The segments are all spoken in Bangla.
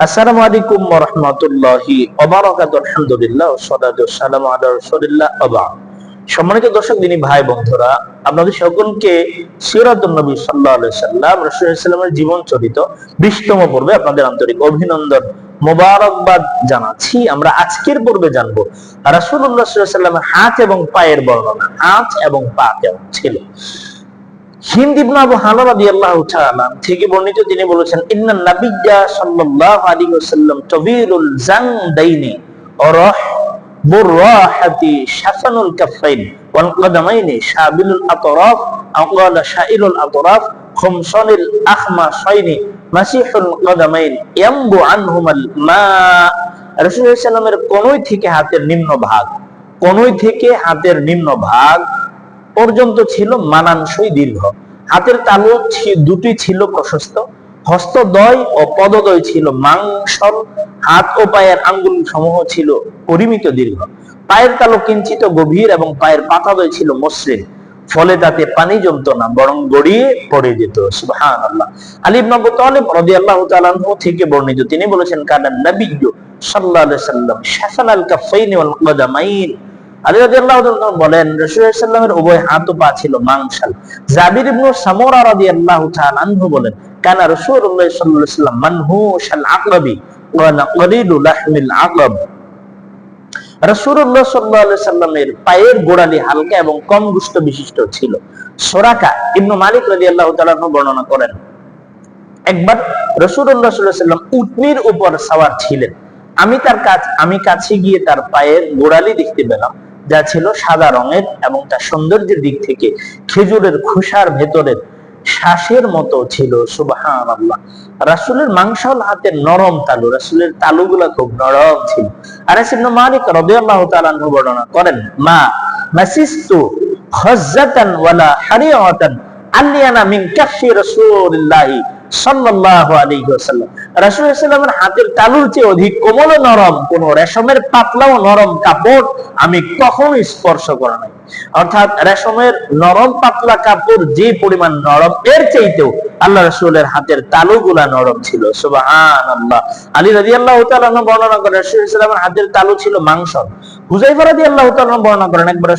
আসসালামু আলাইকুম ওয়া রাহমাতুল্লাহি ওয়া বারাকাতুহু। আলহামদুলিল্লাহ আলা রাসূলিল্লাহ। সম্মানিত দর্শক, দিনী ভাই, বন্ধুরা, আপনাদের সকলকে সিরাতুন নবী সাল্লাল্লাহু আলাইহি সাল্লাম জীবন চরিত 20তম পর্বে আপনাদের আন্তরিক অভিনন্দন, মোবারকবাদ জানাচ্ছি। আমরা আজকের পর্বে জানব রাসূলুল্লাহ সাল্লাল্লাহু আলাইহি সাল্লামের হাত এবং পায়ের বর্ণনা। হাত এবং পা কেমন ছিল? হিন্দ আবু হানা তাআলা থেকে বর্ণিত তিনি বলেছেন, ইন্নান নাবিয়্যা সাল্লাল্লাহু আলাইহি ওয়াসাল্লাম অরহ শাসানুল কাফাইন শাবিলুল আতরাফ আও ক্বালা শাইরুল আতরাফ আখমাসাইনি মাসিহুল ইয়ামবু আনহুমাল মা রাসূলুল্লাহ কোনই থেকে হাতের নিম্ন ভাগ, কোনই থেকে হাতের নিম্ন ভাগ পর্যন্ত ছিল মানানসই দীর্ঘ। হাতের তালু দুটি ছিল প্রশস্ত। হস্তদ্বয় ও পদদ্বয় ছিল মাংসল। হাত ও পায়ের আঙ্গুল সমূহ ছিল পরিমিত দীর্ঘ। পায়ের তালু কিঞ্চিত গভীর এবং পায়ের পাতাদয় ছিল মসৃণ। ফলে তাতে পানি জমতো না, বরং গড়িয়ে পড়ে যেত। সুবহানাল্লাহ। আলী ইবনে আবু তালিব তাআলা থেকে বর্ণিত, তিনি বলেছেন, কানা সাল্লাল্লাহু আলাইহি সাল্লাম শাসানাল কাফাইনি ওয়াল কদামাইন। ছিল পায়ের গোড়ালি হালকা এবং কম গুস্ত বিশিষ্ট ছিল। সোরাকা ইবনু মালিক রাদিয়াল্লাহু তাআলা বর্ণনা করেন, একবার রাসূলুল্লাহ উটনির উপর সাওয়ার ছিলেন। আমি তার কাছ, আমি কাছে গিয়ে তার পায়ের গোড়ালি দেখতে পেলাম। যা ছিল সাদা রঙের এবং তার সৌন্দর্যের দিক থেকে খেজুরের খোসার ভেতরের শ্বাসের মতো ছিল সুবাহান আল্লাহ রাসুলের মাংসল হাতের নরম তালু, রাসুলের তালুগুলা খুব নরম ছিল। আনাস ইবনে মালিক রাদিয়াল্লাহু তাআলা বর্ণনা করেন, মা মাসিস্তু খাজ্জাতান ওয়ালা হারিয়াতান আল্লিয়ানা মিন কাফি রাসূলিল্লাহি হাতের তালুর চেয়ে অধিক কোমল নরম, কোন রেশমের নরম কাপড় আমি কখনো স্পর্শ করা নাই। অর্থাৎ রেশমের নরম পাতলা কাপড় যে পরিমাণ নরম, এর চাইতেও আল্লাহ রাসূলের হাতের তালুগুলা নরম ছিল। আলী তাআলা আনহু বর্ণনা করেন হাতের তালু ছিল মাংস। আনহু বর্ণনা করেন, একবার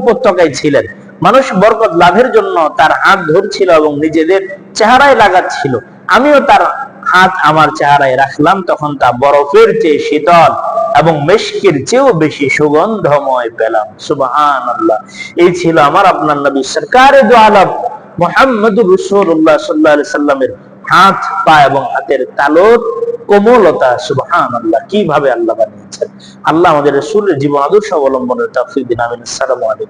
উপত্যকায় ছিলেন। মানুষ বরকত লাভের জন্য তার হাত ধরছিল এবং নিজেদের চেহারায় লাগাচ্ছিল। আমিও তার হাত আমার চেহারায় রাখলাম, তখন তা বরফের চেয়ে শীতল এবং মেশকের চেয়েও বেশি সুগন্ধময় পেলাম। সুবহান আল্লাহ এই ছিল আমার, আপনার নবী সরকারে দো আলম মোহাম্মদুর রসুল্লাহ সাল্লাহ সাল্লামের হাত, পা এবং হাতের তালুর কোমলতা সুবহান আল্লাহ কীভাবে আল্লাহ বানিয়েছেন? আল্লাহ আমাদের রসুলের জীবন আদর্শ অবলম্বনের তৌফিক আমিন। আসসালামু আলাইকুম।